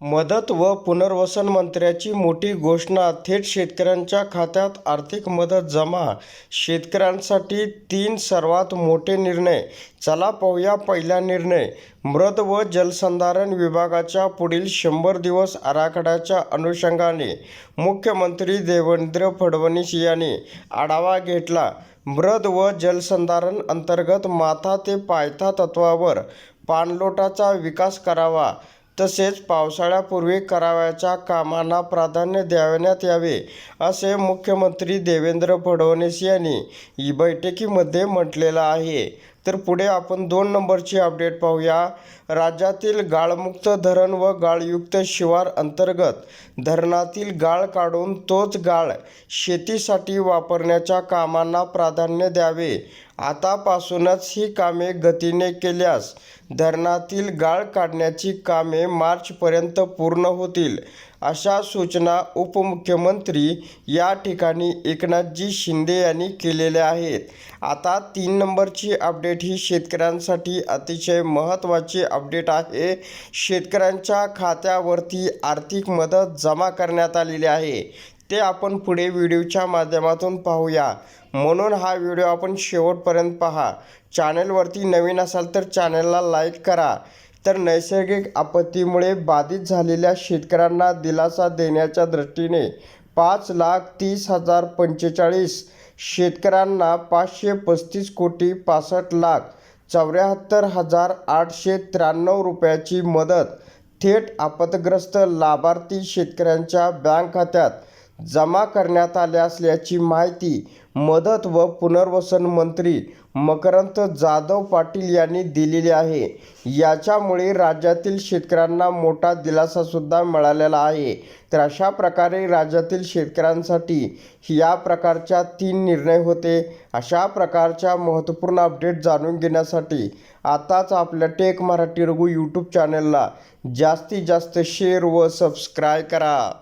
मदत व पुनर्वसन मंत्र्याची मोठी घोषणा थेट शेतकऱ्यांच्या खात्यात आर्थिक मदत जमा शेतकऱ्यांसाठी तीन सर्वात मोठे निर्णय चला पाहूया पहिला निर्णय. मृद व जलसंधारण विभागाच्या पुढील शंभर दिवस आराखड्याच्या अनुषंगाने मुख्यमंत्री देवेंद्र फडणवीस यांनी आढावा घेतला. मृद व जलसंधारण अंतर्गत माथा ते पायथा तत्वावर पाणलोटाचा विकास करावा तसेच पावसाळ्यापूर्वी करावयाच्या कामांना प्राधान्य द्यावण्यात यावे असे मुख्यमंत्री देवेंद्र फडणवीस यांनी ही बैठकीमध्ये म्हटलेलं आहे. तर पुढे आपण दोन नंबरची अपडेट पाहूया. राज्यातील गाळमुक्त धरण व गाळयुक्त शिवार अंतर्गत धरणातील गाळ काढून तोच गाळ शेतीसाठी वापरण्याच्या कामांना प्राधान्य द्यावे. आतापासूनच ही कामे गतीने केल्यास धरणातील गाळ काढण्याची कामे मार्चपर्यंत पूर्ण होतील अशा सूचना उपमुख्यमंत्री या ठिकाणी एकनाथजी शिंदे यांनी केलेल्या आहेत. आता तीन नंबरची अपडेट ही शेतकऱ्यांसाठी अतिशय महत्त्वाची अपडेट आहे. शेतकऱ्यांच्या खात्यावरती आर्थिक मदत जमा करण्यात आलेली आहे. ते आपण पुढे व्हिडिओच्या माध्यमातून पाहूया. म्हणून हा व्हिडिओ आपण शेवटपर्यंत पहा. चॅनलवरती नवीन असाल तर चॅनलला लाईक करा. तर नैसर्गिक आपत्तीमुळे बाधित झालेल्या शेतकऱ्यांना दिलासा देण्याच्या दृष्टीने पाच लाख तीस हजार पंचेचाळीस. शेतकऱ्यांना पाचशे पस्तीस कोटी पासष्ट लाख चौऱ्याहत्तर हजार आठशे त्र्याण्णव रुपयाची मदत. थेट आपतग्रस्त लाभार्थी शेतकऱ्यांच्या बँक खात्यात जमा करण्यात आल्या असल्याची माहिती मदत व पुनर्वसन मंत्री मकरंद जाधव पाटील यांनी दिलेली आहे. याच्यामुळे राज्यातील शेतकऱ्यांना मोठा दिलासासुद्धा मिळालेला आहे. तर अशा प्रकारे राज्यातील शेतकऱ्यांसाठी या प्रकारच्या तीन निर्णय होते. अशा प्रकारच्या महत्त्वपूर्ण अपडेट जाणून घेण्यासाठी आताच आपल्या टेक मराठी रघु यूट्यूब चॅनलला जास्तीत जास्त शेअर व सबस्क्राईब करा.